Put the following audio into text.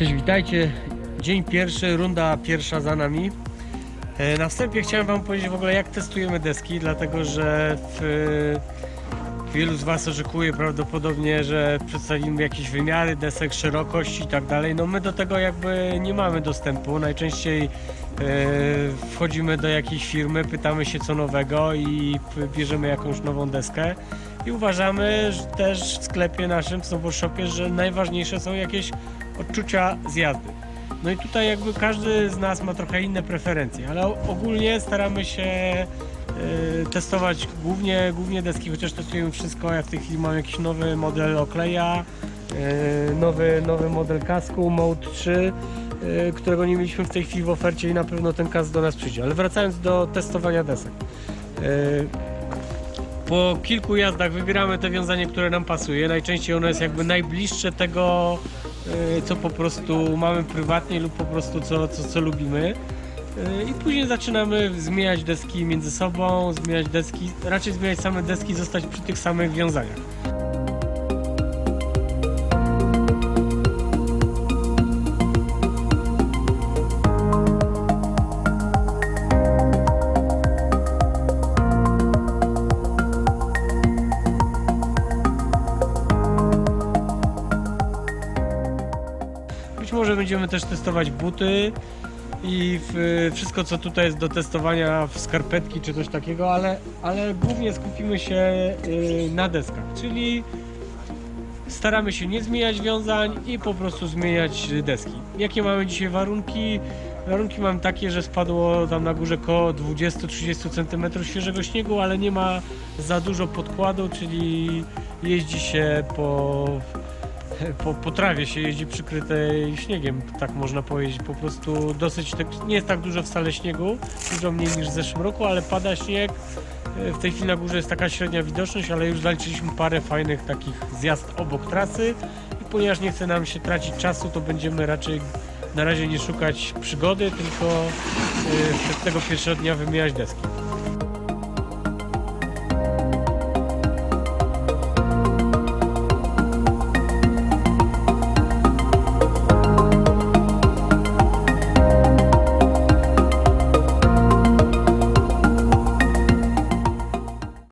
Witajcie, dzień pierwszy, runda pierwsza za nami. E, Na wstępie chciałem Wam powiedzieć w ogóle jak testujemy deski, dlatego że w, wielu z Was oczekuje prawdopodobnie, że przedstawimy jakieś wymiary desek, szerokość i tak dalej. No my do tego jakby nie mamy dostępu. Najczęściej e, wchodzimy do jakiejś firmy, pytamy się co nowego i bierzemy jakąś nową deskę. I uważamy też w sklepie naszym, w Snowboard że najważniejsze są jakieś odczucia z jazdy. No i tutaj jakby każdy z nas ma trochę inne preferencje, ale ogólnie staramy się e, testować głównie, głównie deski, chociaż testujemy wszystko. Ja w tej chwili mam jakiś nowy model okleja, e, nowy, nowy model kasku Mode 3, e, którego nie mieliśmy w tej chwili w ofercie i na pewno ten kask do nas przyjdzie. Ale wracając do testowania desek. Po kilku jazdach wybieramy te wiązanie, które nam pasuje. Najczęściej ono jest jakby najbliższe tego, co po prostu mamy prywatnie lub po prostu co, co, co lubimy. Y, I później zaczynamy zmieniać deski między sobą, zmieniać deski, raczej zmieniać same deski, zostać przy tych samych wiązaniach. Być może będziemy też testować buty i w, wszystko co tutaj jest do testowania w skarpetki czy coś takiego, ale, ale głównie skupimy się y, na deskach, czyli staramy się nie zmieniać wiązań i po prostu zmieniać deski. Jakie mamy dzisiaj warunki? Warunki mam takie, że spadło tam na górze koło 20-30 cm świeżego śniegu, ale nie ma za dużo podkładu, czyli jeździ się po, po, po trawie się jeździ przykrytej śniegiem, tak można powiedzieć. Po prostu dosyć, tak, nie jest tak dużo wcale śniegu, dużo mniej niż w zeszłym roku, ale pada śnieg. W tej chwili na górze jest taka średnia widoczność, ale już zaliczyliśmy parę fajnych takich zjazd obok trasy i ponieważ nie chce nam się tracić czasu, to będziemy raczej na razie nie szukać przygody, tylko e, z tego pierwszego dnia wymieniać deski.